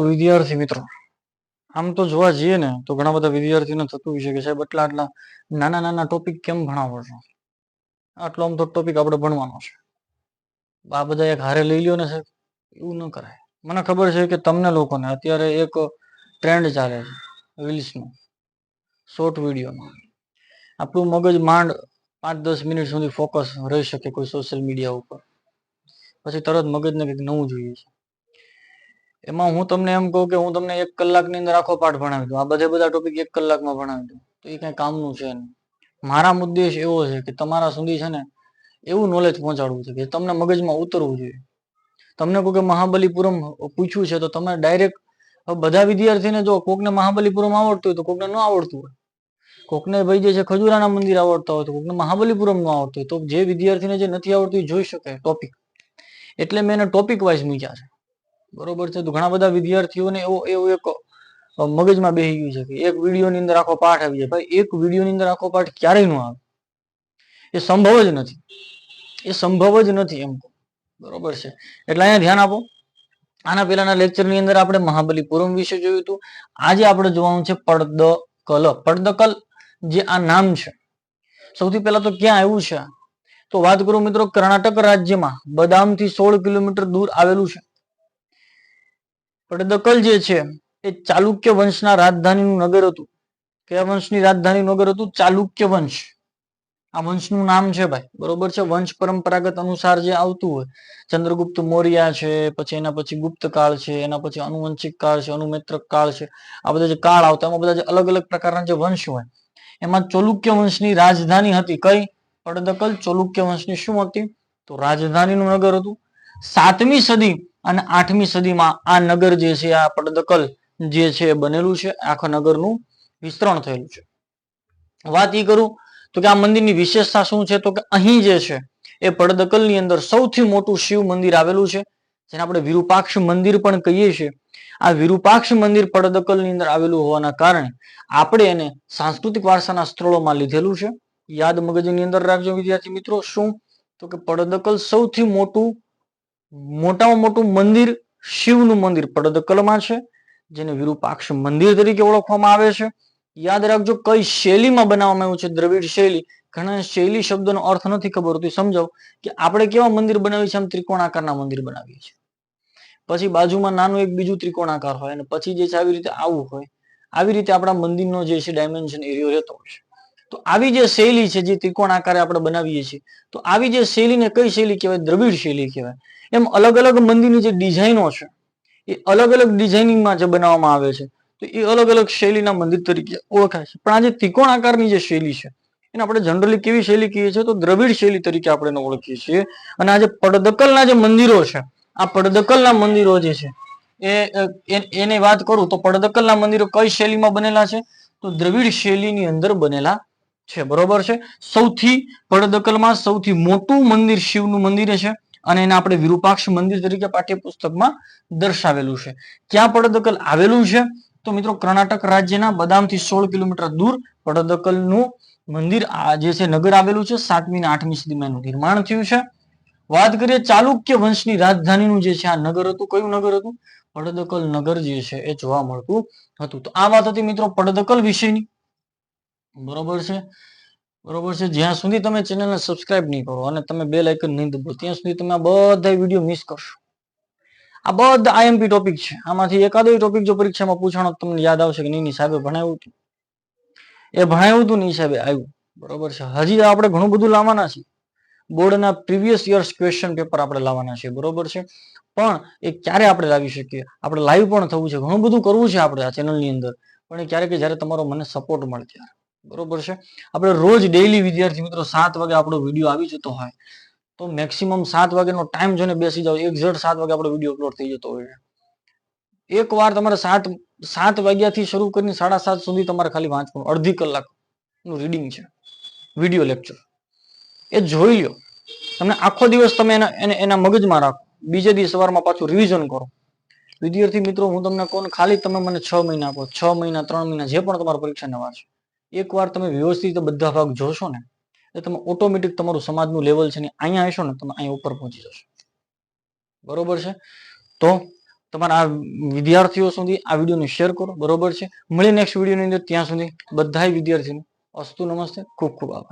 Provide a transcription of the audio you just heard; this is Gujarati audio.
વિદ્યાર્થી મિત્રો. આમ તો જોવા જઈએ ને, તો ઘણા બધા વિદ્યાર્થીઓને થતું હોય છે કે સાહેબ આટલા આટલા નાના નાના ટોપિક કેમ ભણાવો છો? આટલો આમ તો ટોપિક આપણે ભણવાનો છે. આ બધા એક હારે લઈ લ્યો ને સાહેબ. એવું ન કરાય. મને ખબર છે કે તમને લોકોને અત્યારે એક ટ્રેન્ડ ચાલે છે રીલ્સનો શોર્ટ વિડીયોનો આપણું મગજ માંડ પાંચ દસ મિનિટ સુધી ફોકસ રહી શકે કોઈ સોશિયલ મીડિયા ઉપર. પછી તરત મગજને કંઈક નવું જોઈએ છે. એમાં હું તમને એમ કહું કે હું તમને એક કલાકની અંદર આખો પાઠ ભણાવી દઉં. આ બધે બધા ટોપિક એક કલાકમાં ભણાવી દઉં. તો એ કઈ કામનું છે નહીં. મારા ઉદ્દેશ એવો છે કે તમારા સુધી છે ને એવું નોલેજ પહોંચાડવું છે કે તમને મગજમાં ઉતરવું જોઈએ. તમને કોઈ કે મહાબલીપુરમ પૂછ્યું છે તો તમે ડાયરેક્ટ બધા વિદ્યાર્થીને જો કોકને મહાબલીપુરમ આવડતું હોય તો કોકને ન આવડતું હોય. કોકને ભાઈ જે છે ખજુરાના મંદિર આવડતા હોય તો કોકને મહાબલીપુરમ ન આવડતું હોય. તો જે વિદ્યાર્થીને જે નથી આવડતું જોઈ શકે ટોપિક એટલે મેં એને ટોપિક વાઇઝ મૂક્યા છે. બરોબર છે? તો ઘણા બધા વિદ્યાર્થીઓને એવો, એવું એક મગજમાં બેસી ગયું છે કે એક વિડીયોની અંદર આખો પાઠ આવી જાય. ભાઈ, એક વિડીયોની અંદર આખો પાઠ ક્યારેય ન આવે. એ સંભવ જ નથી. એ સંભવ જ નથી એમ. બરોબર છે? એટલે અહીંયા ધ્યાન આપો. આના પહેલાના લેક્ચરની અંદર આપણે મહાબલીપુરમ વિશે જોયું હતું. આજે આપણે જોવાનું છે પડદકલ. પડદકલ જે આ નામ છે. સૌથી પહેલા તો ક્યાં આવ્યું છે? તો વાત કરું મિત્રો કર્ણાટક રાજ્યમાં. બદામથી સોળ કિલોમીટર દૂર આવેલું છે. પડદકલ જે છે, એ ચાલુક્ય વંશના રાજધાનીનું નગર હતું. કયા વંશની રાજધાની નગર હતું? ચાલુક્ય વંશ. આ વંશનું નામ છે ભાઈ. બરોબર છે? વંશ પરંપરાગત અનુસાર જે આવતું હોય. ચંદ્રગુપ્ત મૌર્ય છે, પછી એના પછી ગુપ્ત કાળ છે, એના પછી અનુવંશિક કાળ છે અનુમેત્રક કાળ છે. આ બધા જે કાળ આવતા એમાં બધા જે અલગ અલગ પ્રકારના જે વંશ હોય, એમાં ચોલુક્ય વંશની રાજધાની હતી કઈ? પડદકલ ચોલુક્ય વંશની શું હતી? તો રાજધાનીનું નગર હતું. સાતમી સદી અને આઠમી સદીમાં આ નગર જે છે, આ પડદકલ જે છે બનેલું છે. આખા નગરનું વિસ્તરણ થયેલું છે. વાત એ કરું તો કે આ મંદિરની વિશેષતા શું છે? તો કે અહીં જે છે, એ પડદકલની અંદર સૌથી મોટું શિવ મંદિર આવેલું છે. જેને આપણે વિરૂપાક્ષ મંદિર પણ કહીએ છીએ. આ વિરૂપાક્ષ મંદિર પડદકલની અંદર આવેલું હોવાના કારણે આપણે એને સાંસ્કૃતિક વારસાના સ્થળોમાં લીધેલું છે. યાદ મગજની અંદર રાખજો વિદ્યાર્થી મિત્રો. શું? તો કે પડદકલ સૌથી મોટું મોટામાં મોટું મંદિર શિવનું મંદિર, પડદકલમાં છે, જેને વિરૂપાક્ષ મંદિર તરીકે ઓળખવામાં આવે છે. યાદ રાખજો, કઈ શૈલીમાં બનાવવામાં આવ્યું છે, દ્રવિડ શૈલી. ઘણા શૈલી શબ્દનો અર્થ નથી ખબર હોતી, સમજાવ. કે આપણે કેવા મંદિર બનાવીએ છીએ, આમ ત્રિકોણાકારના મંદિર બનાવીએ છીએ. પછી બાજુમાં નાનું એક બીજું ત્રિકોણાકાર હોય અને પછી જે છે, આવી રીતે આવું હોય. આવી રીતે આપણા મંદિરનો જે છે ડાયમેન્શન એરિયો રહેતો હોય છે. તો આવી જે શૈલી છે જે ત્રિકોણ આકારે આપણે બનાવીએ છીએ, તો આવી જે શૈલીને કઈ શૈલી કહેવાય? દ્રવિડ શૈલી કહેવાય. એમ અલગ અલગ મંદિરની જે ડિઝાઇનો છે, એ અલગ અલગ ડિઝાઇનિંગમાં જે બનાવવામાં આવે છે, તો એ અલગ અલગ શૈલીના મંદિર તરીકે ઓળખાય છે. પણ આ જે ત્રિકોણ આકારની જે શૈલી છે, એને આપણે જનરલી કેવી શૈલી કહીએ છીએ? તો દ્રવિડ શૈલી તરીકે આપણે ઓળખીએ છીએ. અને આ જે પડદકલના જે મંદિરો છે, આ પડદકલના મંદિરો જે છે એ, એની વાત કરું તો પડદકલના મંદિરો કઈ શૈલીમાં બનેલા છે? તો દ્રવિડ શૈલીની અંદર બનેલા છે, બરોબર છે? સૌથી પડદકલમાં સૌથી મોટું મંદિર શિવનું મંદિર છે અને એને આપણે વિરૂપાક્ષ મંદિર તરીકે પાઠ્યપુસ્તકમાં દર્શાવેલું છે. ક્યાં પડદકલ આવેલું છે? તો મિત્રો કર્ણાટક રાજ્યના બદામથી સોળ કિલોમીટર દૂર પડદકલનું મંદિર જે છે નગર આવેલું છે, સાતમી ને આઠમી સદીમાં એનું નિર્માણ થયું છે. વાત કરીએ ચાલુક્ય વંશની રાજધાનીનું જે છે, આ નગર હતું, કયું નગર હતું? પડદકલ નગર જે છે એ જોવા મળતું હતું. તો આ વાત હતી મિત્રો પડદકલ વિશેની. બરોબર છે? બરોબર છે. જ્યાં સુધી તમે ચેનલને સબસ્ક્રાઇબ નહીં કરો અને તમે બે લાઇકન નહીં દબો ત્યાં સુધી તમે આ બધા વીડિયો મિસ કરશો. આ બધા આઈએમપી ટોપિક છે. આમાંથી એકાદો ટોપિક જો પરીક્ષામાં પૂછાણો તમને યાદ આવશે કે નહીં નહીં સાહેબે ભણાવ્યું હતું. એ ભણાવ્યું હતું નહીં સાહેબે આવ્યું. બરોબર છે. હજી આપણે ઘણું બધું લાવવાના છે બોર્ડના પ્રીવિયસ યર્સ ક્વેશ્ચન પેપર આપણે લાવવાના છે બરોબર છે? પણ એ ક્યારે આપણે લાવી શકીએ? આપણે લાઈવ પણ થવું છે. ઘણું બધું કરવું છે આપણે આ ચેનલની અંદર. પણ એ ક્યારેક જ્યારે તમારો મને સપોર્ટ મળે ત્યારે. બરોબર છે? આપણે રોજ ડેઈલી વિદ્યાર્થી મિત્રો સાત વાગે આપણો વીડિયો આવી જતો હોય. તો મેક્સિમમ સાત વાગ્યાનો ટાઈમ જોઈને બેસી જાવ એક્ઝેક્ટ સાત વાગે આપણો વીડિયો અપલોડ થઈ જતો હોય છે. એક વાર તમારે સાત સાત વાગ્યાથી શરૂ કરીને સાડા સાત સુધી તમારે ખાલી વાંચવાનું, અડધી કલાકનું રીડિંગ છે વીડિયો લેક્ચર એ જોઈ લ્યો. તમને આખો દિવસ તમે એના, એને મગજમાં રાખો. બીજે દિવસ સવારમાં પાછું રિવિઝન કરો. વિદ્યાર્થી મિત્રો, હું તમને કહું ખાલી તમે મને છ મહિના આપો, છ મહિના, ત્રણ મહિના, જે પણ તમારા પરીક્ષાને છે. એકવાર તમે વ્યવસ્થિત બધા ભાગ જોશો ને એટલે તમે ઓટોમેટિક તમારું સમાજનું લેવલ છે ને અહીંયા આવશો ને, તમે અહીંયા ઉપર પહોંચી જશો. બરોબર છે? તો તમારા આ વિદ્યાર્થીઓ સુધી આ વિડીયોને શેર કરો, બરોબર છે? મળી નેક્સ્ટ વિડીયોની અંદર, ત્યાં સુધી બધા વિદ્યાર્થીઓને અસ્તુ નમસ્તે, ખૂબ ખૂબ આભાર.